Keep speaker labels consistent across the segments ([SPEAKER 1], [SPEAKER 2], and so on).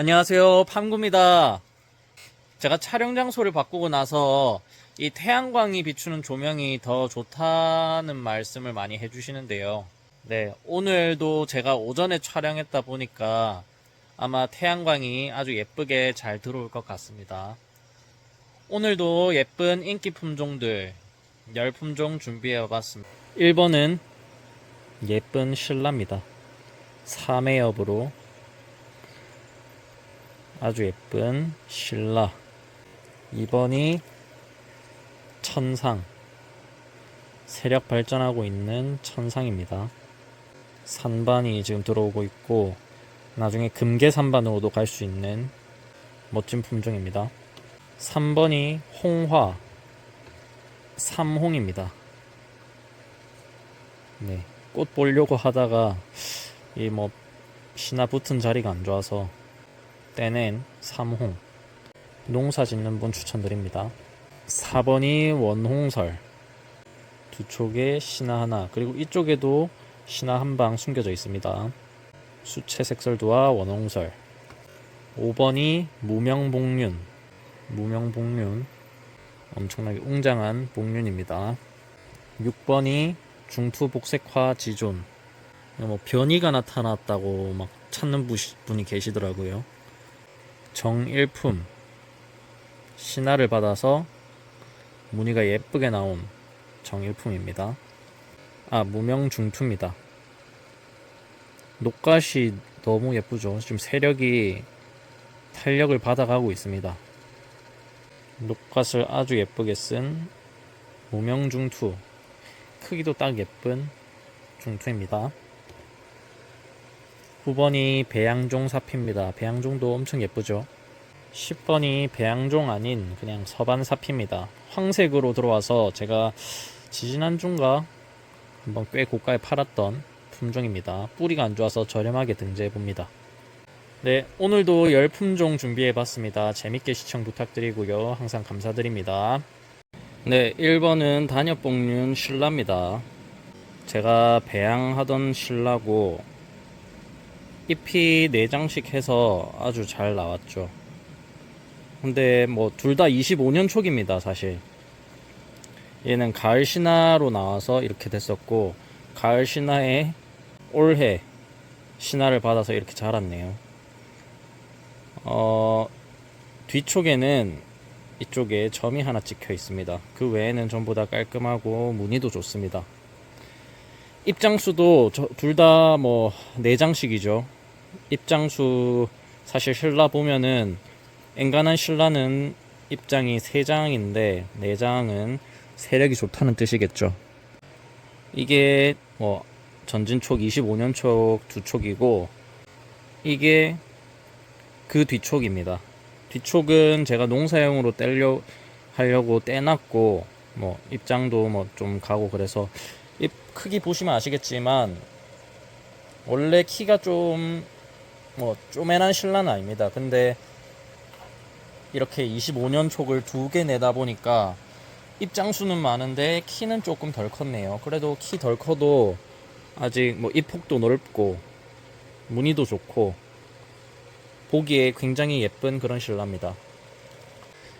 [SPEAKER 1] 안녕하세요. 팜구입니다. 제가 촬영 장소를 바꾸고 나서 이 태양광이 비추는 조명이 더 좋다는 말씀을 많이 해주시는데요. 네, 오늘도 제가 오전에 촬영했다 보니까 아마 태양광이 아주 예쁘게 잘 들어올 것 같습니다. 오늘도 예쁜 인기 품종들 10품종 준비해 봤습니다. 1번은 예쁜 신라입니다. 3회 엽으로 아주 예쁜 신라. 2번이 천상. 세력 발전하고 있는 천상입니다. 산반이 지금 들어오고 있고 나중에 금계 산반으로도 갈 수 있는 멋진 품종입니다. 3번이 홍화 삼홍입니다. 네, 꽃 보려고 하다가 이 뭐 신화 붙은 자리가 안 좋아서 떼낸 삼홍. 농사 짓는 분 추천드립니다. 4번이 원홍설. 두 촉에 신화 하나 그리고 이쪽에도 신화 한 방 숨겨져 있습니다. 수채 색설두와 원홍설. 5번이 무명복륜. 무명복륜. 엄청나게 웅장한 복륜입니다. 6번이 중투복색화 지존. 뭐 변이가 나타났다고 막 찾는 분이 계시더라고요 정일품 신화를 받아서 무늬가 예쁘게 나온 정일품입니다. 아 무명 중투입니다. 녹갓이 너무 예쁘죠. 지금 세력이 탄력을 받아가고 있습니다. 녹갓을 아주 예쁘게 쓴 무명 중투 크기도 딱 예쁜 중투입니다. 9번이 배양종 사피입니다. 배양종도 엄청 예쁘죠. 10번이 배양종 아닌 그냥 서반 사피입니다. 황색으로 들어와서 제가 지지난주인가 한번 꽤 고가에 팔았던 품종입니다. 뿌리가 안 좋아서 저렴하게 등재해 봅니다. 네, 오늘도 10품종 준비해 봤습니다. 재밌게 시청 부탁드리고요. 항상 감사드립니다. 네, 1번은 단엽복륜 신라입니다. 제가 배양하던 신라고 잎이 4장씩 해서 아주 잘 나왔죠. 근데 뭐 둘 다 25년 초기입니다, 사실. 얘는 가을 신화로 나와서 이렇게 됐었고, 가을 신화에 올해 신화를 받아서 이렇게 자랐네요. 어, 뒤쪽에는 이쪽에 점이 하나 찍혀 있습니다. 그 외에는 전부 다 깔끔하고 무늬도 좋습니다. 입장수도 둘 다 뭐 4장씩이죠. 입장수 사실 신라 보면은 엔간한 신라는 입장이 3장인데 4장은 세력이 좋다는 뜻이겠죠. 이게 뭐 전진촉 25년 촉 두 촉이고 이게 그 뒤촉입니다. 뒤촉은 제가 농사용으로 떼려 하려고 떼놨고 뭐 입장도 뭐 좀 가고 그래서 잎 크기 보시면 아시겠지만 원래 키가 좀 뭐 쪼매난 신라는 아닙니다. 근데 이렇게 25년 촉을 두 개 내다 보니까 입장 수는 많은데 키는 조금 덜 컸네요. 그래도 키 덜 커도 아직 뭐 입폭도 넓고 무늬도 좋고 보기에 굉장히 예쁜 그런 신라입니다.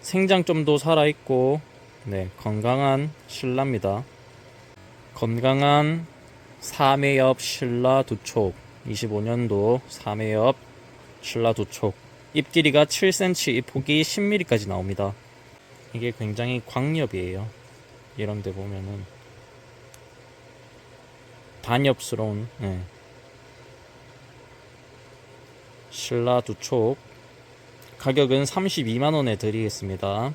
[SPEAKER 1] 생장점도 살아있고 네 건강한 신라입니다. 건강한 3회엽 신라 두촉 25년도 3회엽 신라 두촉 잎 길이가 7cm, 잎 폭이 10mm까지 나옵니다. 이게 굉장히 광엽이에요. 이런 데 보면은 단엽스러운 예. 신라 두촉 가격은 32만원에 드리겠습니다.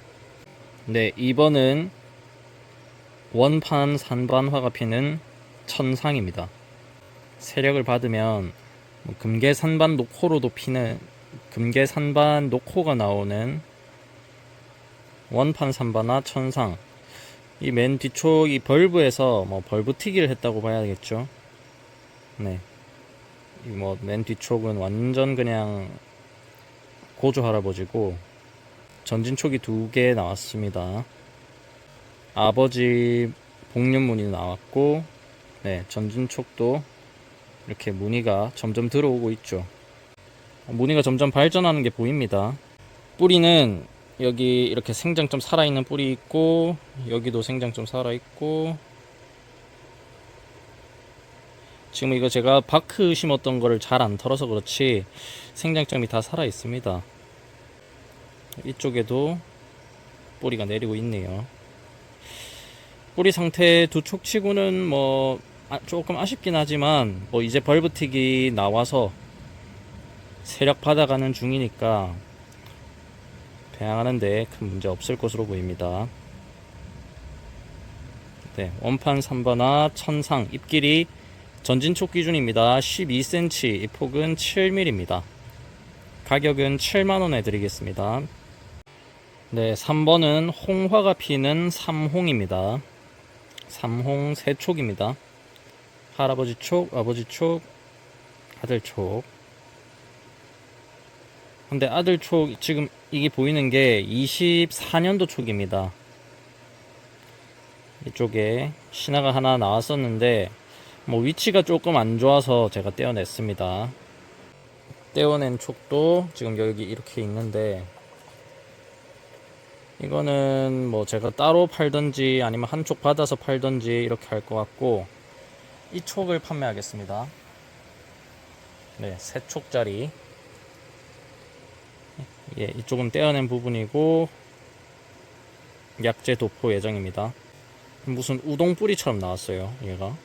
[SPEAKER 1] 네, 2번은 원판 산반 화가 피는 천상입니다. 세력을 받으면 뭐 금계 산반 녹호로도 피는 금계 산반 녹호가 나오는 원판 산반화 천상 이 맨 뒤쪽 이 벌브에서 뭐 벌브 튀기를 했다고 봐야겠죠. 네. 이 뭐 맨 뒤쪽은 완전 그냥 고조 할아버지고 전진촉이 두 개 나왔습니다. 아버지 복륜문이 나왔고 네 전진촉도 이렇게 무늬가 점점 들어오고 있죠. 무늬가 점점 발전하는 게 보입니다. 뿌리는 여기 이렇게 생장점 살아있는 뿌리 있고 여기도 생장점 살아있고 지금 이거 제가 바크 심었던 거를 잘 안 털어서 그렇지 생장점이 다 살아 있습니다. 이쪽에도 뿌리가 내리고 있네요. 뿌리 상태 두 촉치고는 뭐 아, 조금 아쉽긴 하지만 뭐 이제 벌브틱이 나와서 세력 받아가는 중이니까 배양하는데 큰 문제 없을 것으로 보입니다. 네, 원판 3번화 천상 입길이 전진촉 기준입니다. 12cm, 이 폭은 7mm입니다. 가격은 7만원에 드리겠습니다. 네, 3번은 홍화가 피는 삼홍입니다. 삼홍 세촉입니다. 할아버지 촉, 아버지 촉, 아들 촉. 근데 아들 촉, 지금 이게 보이는 게 24년도 촉입니다. 이쪽에 신화가 하나 나왔었는데, 뭐 위치가 조금 안 좋아서 제가 떼어냈습니다. 떼어낸 촉도 지금 여기 이렇게 있는데, 이거는 뭐 제가 따로 팔던지 아니면 한 촉 받아서 팔던지 이렇게 할 것 같고 이 촉을 판매하겠습니다. 네, 세 촉짜리. 예, 이쪽은 떼어낸 부분이고 약재 도포 예정입니다. 무슨 우동 뿌리처럼 나왔어요, 얘가.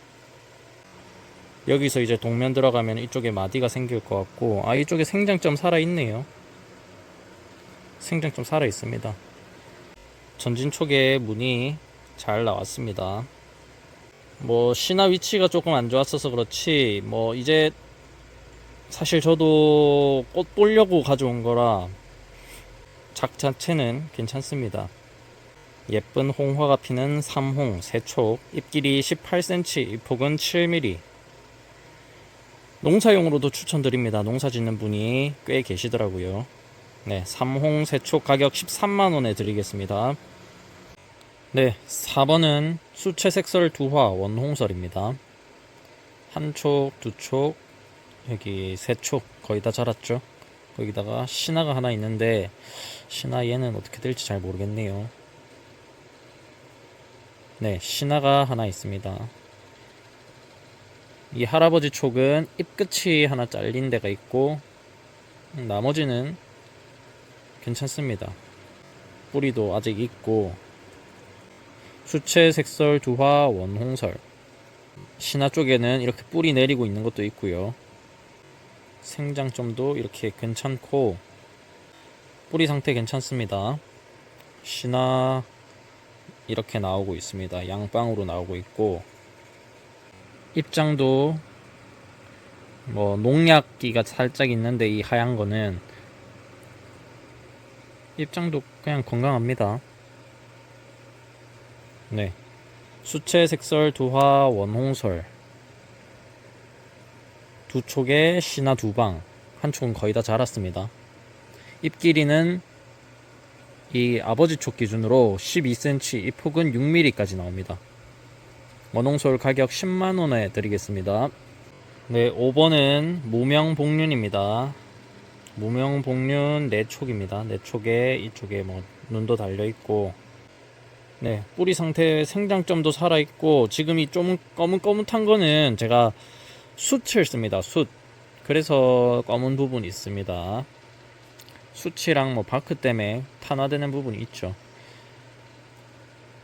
[SPEAKER 1] 여기서 이제 동면 들어가면 이쪽에 마디가 생길 것 같고 아 이쪽에 생장점 살아 있네요. 생장점 살아 있습니다. 전진 촉에 문이 잘 나왔습니다. 뭐 신화 위치가 조금 안 좋았어서 그렇지 뭐 이제 사실 저도 꽃 보려고 가져온 거라 작 자체는 괜찮습니다. 예쁜 홍화가 피는 삼홍 세촉 잎길이 18cm 폭은 7mm 농사용으로도 추천드립니다. 농사 짓는 분이 꽤 계시더라고요. 네, 삼홍 세촉 가격 13만원에 드리겠습니다. 네, 4번은 수채색설 두화 원홍설입니다. 한 촉, 두 촉, 여기 세 촉 거의 다 자랐죠. 거기다가 신화가 하나 있는데 신화 얘는 어떻게 될지 잘 모르겠네요. 네, 신화가 하나 있습니다. 이 할아버지 촉은 잎끝이 하나 잘린 데가 있고 음, 나머지는 괜찮습니다. 뿌리도 아직 있고 수채 색설 두화 원홍설 신화 쪽에는 이렇게 뿌리 내리고 있는 것도 있고요. 생장점도 이렇게 괜찮고 뿌리 상태 괜찮습니다. 신화 이렇게 나오고 있습니다. 양방으로 나오고 있고 입장도 뭐 농약기가 살짝 있는데 이 하얀 거는 입장도 그냥 건강합니다. 네. 수채 색설 두화 원홍설 두 촉에 신화 두방 한 촉은 거의 다 자랐습니다. 잎 길이는 이 아버지 촉 기준으로 12cm, 이 폭은 6mm까지 나옵니다. 원홍솔 가격 10만원에 드리겠습니다. 네, 5번은 무명복륜입니다. 무명복륜 4촉입니다. 4촉에 이쪽에 뭐 눈도 달려있고 네, 뿌리 상태 생장점도 살아 있고 지금 이 좀 거뭇거뭇한 거는 제가 숯을 씁니다. 숯. 그래서 검은 부분이 있습니다. 숯이랑 뭐 바크 때문에 탄화되는 부분이 있죠.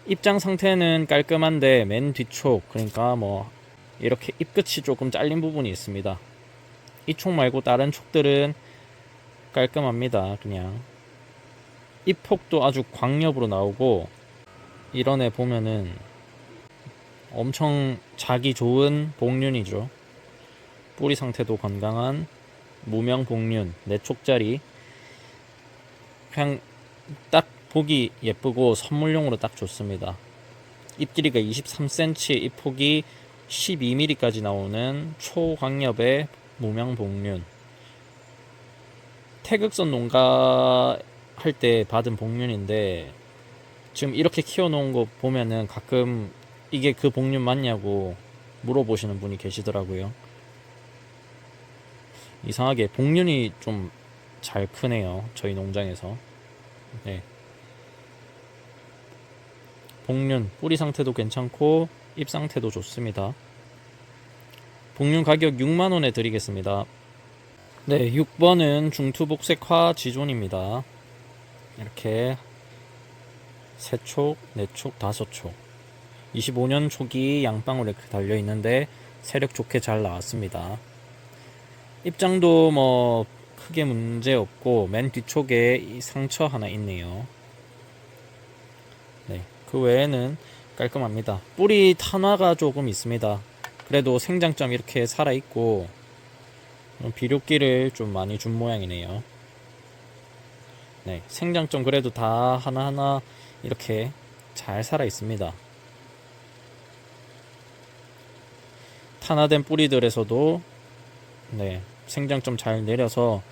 [SPEAKER 1] 입장 상태는 깔끔한데 맨 뒤쪽 그러니까 뭐 이렇게 잎끝이 조금 잘린 부분이 있습니다. 이 촉 말고 다른 촉들은 깔끔합니다. 그냥 잎폭도 아주 광엽으로 나오고 이런 애 보면은 엄청 자기 좋은 복륜이죠. 뿌리 상태도 건강한 무명 복륜 네 촉짜리 그냥 딱 보기 예쁘고 선물용으로 딱 좋습니다. 잎 길이가 23cm, 잎 폭이 12mm까지 나오는 초광엽의 무명 복륜. 태극선 농가 할 때 받은 복륜인데 지금 이렇게 키워놓은 거 보면은 가끔 이게 그 복륜 맞냐고 물어보시는 분이 계시더라고요. 이상하게 복륜이 좀 잘 크네요. 저희 농장에서. 네. 복륜 뿌리 상태도 괜찮고 잎 상태도 좋습니다. 복륜 가격 6만 원에 드리겠습니다. 네, 6번은 중투복색화 지존입니다. 이렇게 세 촉, 네 촉, 다섯 촉. 25년 촉이 양방울에 달려 있는데 세력 좋게 잘 나왔습니다. 입장도 뭐 크게 문제 없고 맨 뒤쪽에 이 상처 하나 있네요. 네, 그 외에는 깔끔합니다. 뿌리 탄화가 조금 있습니다. 그래도 생장점 이렇게 살아 있고 비료기를 좀 많이 준 모양이네요. 네, 생장점 그래도 다 하나하나 이렇게 잘 살아 있습니다. 탄화된 뿌리들에서도 네, 생장점 잘 내려서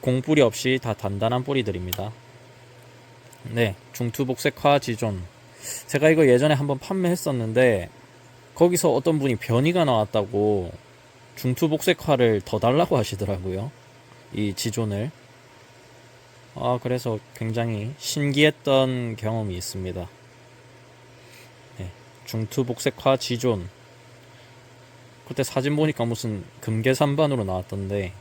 [SPEAKER 1] 공뿌리 없이 다 단단한 뿌리들입니다. 네, 중투복색화 지존. 제가 이거 예전에 한번 판매했었는데 거기서 어떤 분이 변이가 나왔다고 중투복색화를 더 달라고 하시더라고요. 이 지존을. 아, 그래서 굉장히 신기했던 경험이 있습니다. 네, 중투 복색화 지존. 그때 사진 보니까 무슨 금계산반으로 나왔던데,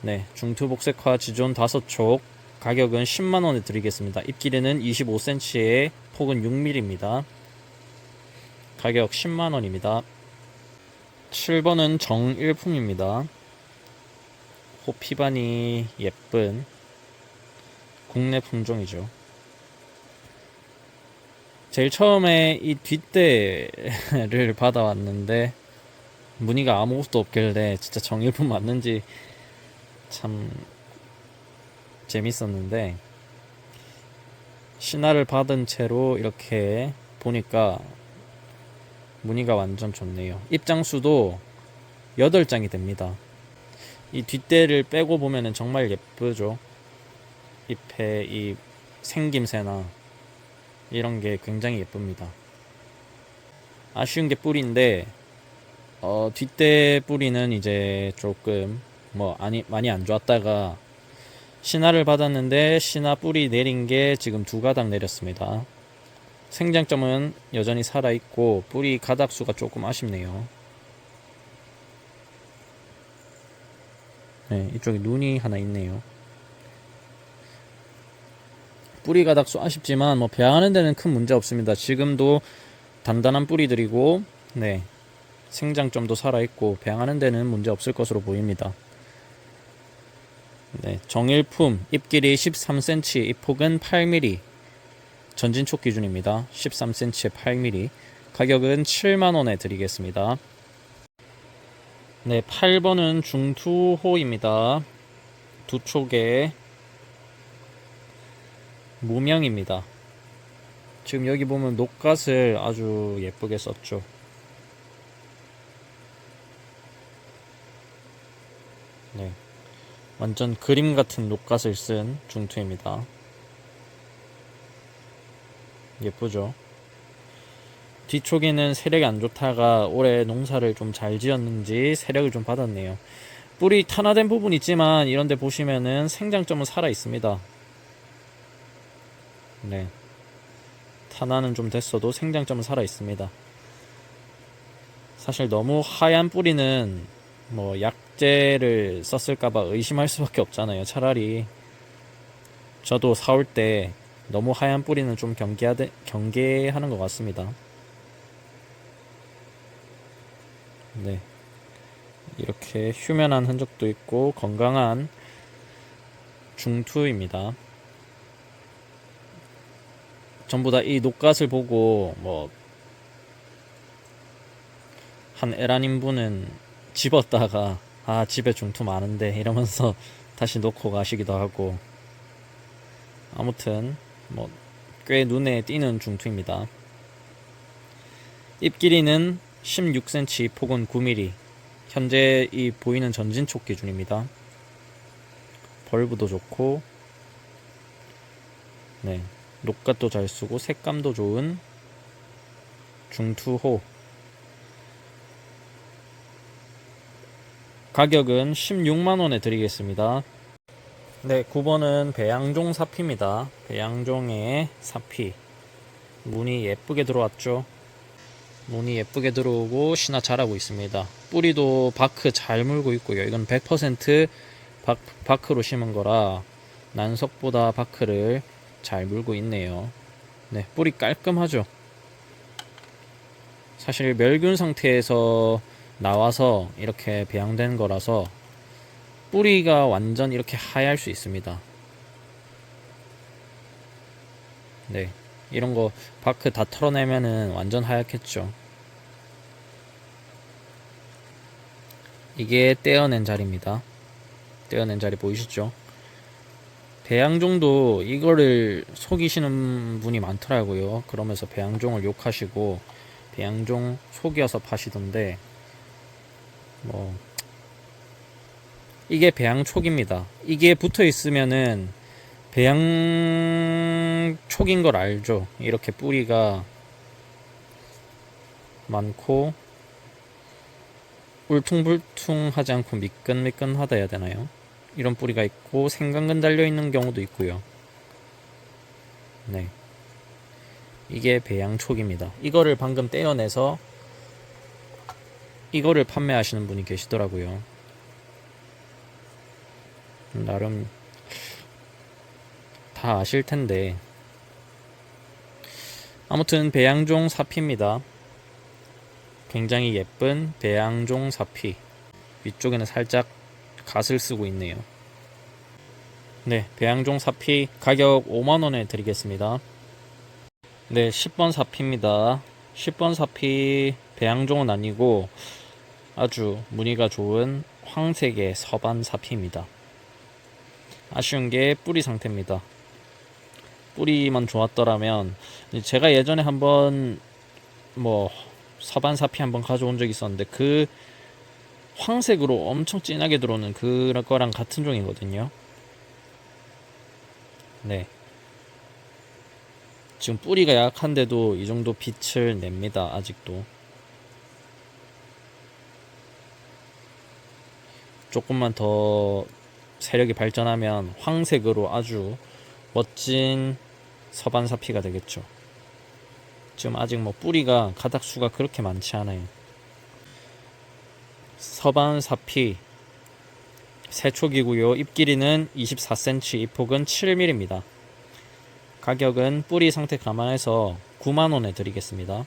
[SPEAKER 1] 네, 중투 복색화 지존 다섯 촉 가격은 10만원에 드리겠습니다. 잎 길이는 25cm에 폭은 6mm입니다. 가격 10만원입니다. 7번은 정일품입니다. 호피반이 예쁜 국내 품종이죠. 제일 처음에 이 뒷대를 받아왔는데 무늬가 아무것도 없길래 진짜 정일품 맞는지 참 재밌었는데 신화를 받은 채로 이렇게 보니까 무늬가 완전 좋네요. 입장수도 8장이 됩니다. 이 뒷대를 빼고 보면은 정말 예쁘죠. 잎의 이 생김새나 이런 게 굉장히 예쁩니다. 아쉬운 게 뿌리인데 어, 뒷대 뿌리는 이제 조금 뭐 아니 많이 안 좋았다가 신화를 받았는데 신화 뿌리 내린 게 지금 두 가닥 내렸습니다. 생장점은 여전히 살아 있고 뿌리 가닥 수가 조금 아쉽네요. 네, 이쪽에 눈이 하나 있네요. 뿌리 가닥수 아쉽지만 뭐 배하는 데는 큰 문제 없습니다. 지금도 단단한 뿌리들이고 네 생장점도 살아있고 배양하는 데는 문제 없을 것으로 보입니다. 네, 정일품 잎 길이 13cm, 잎 폭은 8mm. 전진촉 기준입니다. 13cm에 8mm. 가격은 7만원에 드리겠습니다. 네, 8번은 중투호입니다. 두 촉에 무명입니다. 지금 여기 보면 녹갓을 아주 예쁘게 썼죠. 네. 완전 그림 같은 녹갓을 쓴 중투입니다. 예쁘죠? 뒤쪽에는 세력이 안 좋다가 올해 농사를 좀 잘 지었는지 세력을 좀 받았네요. 뿌리 탄화된 부분 있지만 이런데 보시면은 생장점은 살아 있습니다. 네. 탄화는 좀 됐어도 생장점은 살아 있습니다. 사실 너무 하얀 뿌리는 뭐 약재를 썼을까봐 의심할 수밖에 없잖아요. 차라리 저도 사올 때 너무 하얀 뿌리는 좀 경계하되, 경계하는 것 같습니다. 네. 이렇게 휴면한 흔적도 있고 건강한 중투입니다. 전부 다 이 녹갓을 보고 뭐 한 에란인분은 집었다가 아 집에 중투 많은데 이러면서 다시 놓고 가시기도 하고 아무튼 뭐 꽤 눈에 띄는 중투입니다. 잎 길이는 16cm, 폭은 9mm. 현재 이 보이는 전진촉 기준입니다. 벌브도 좋고, 네, 녹갓도 잘 쓰고 색감도 좋은 중투호. 가격은 16만원에 드리겠습니다. 네, 9번은 배양종 사피입니다. 배양종의 사피. 문이 예쁘게 들어왔죠. 문이 예쁘게 들어오고 신화 잘하고 있습니다. 뿌리도 바크 잘 물고 있고요. 이건 100% 바, 바크로 심은 거라 난석보다 바크를 잘 물고 있네요. 네, 뿌리 깔끔하죠. 사실 멸균 상태에서 나와서 이렇게 배양된 거라서 뿌리가 완전 이렇게 하얄 수 있습니다. 네. 이런 거 바크 다 털어내면은 완전 하얗겠죠. 이게 떼어낸 자리입니다. 떼어낸 자리 보이시죠? 배양종도 이거를 속이시는 분이 많더라고요. 그러면서 배양종을 욕하시고 배양종 속여서 파시던데 뭐 이게 배양촉입니다. 이게 붙어 있으면은 배양촉인 걸 알죠. 이렇게 뿌리가 많고 울퉁불퉁하지 않고 미끈미끈하다 해야 되나요? 이런 뿌리가 있고 생강근 달려 있는 경우도 있고요. 네. 이게 배양촉입니다. 이거를 방금 떼어내서 이거를 판매하시는 분이 계시더라고요. 나름 다 아실 텐데. 아무튼 배양종 사피입니다. 굉장히 예쁜 배양종 사피. 위쪽에는 살짝 갓을 쓰고 있네요. 네, 배양종 사피 가격 5만원에 드리겠습니다. 네, 10번 사피입니다. 10번 사피 배양종은 아니고 아주 무늬가 좋은 황색의 서반 사피입니다. 아쉬운 게 뿌리 상태입니다. 뿌리만 좋았더라면 제가 예전에 한번 뭐 서반 사피 한번 가져온 적이 있었는데 그 황색으로 엄청 진하게 들어오는 그런 거랑 같은 종이거든요. 네. 지금 뿌리가 약한데도 이 정도 빛을 냅니다. 아직도. 조금만 더 세력이 발전하면 황색으로 아주 멋진 서반사피가 되겠죠. 지금 아직 뭐 뿌리가 가닥수가 그렇게 많지 않아요. 서반 사피 세촉이고요. 잎 길이는 24cm, 잎폭은 7mm입니다. 가격은 뿌리 상태 감안해서 9만원에 드리겠습니다.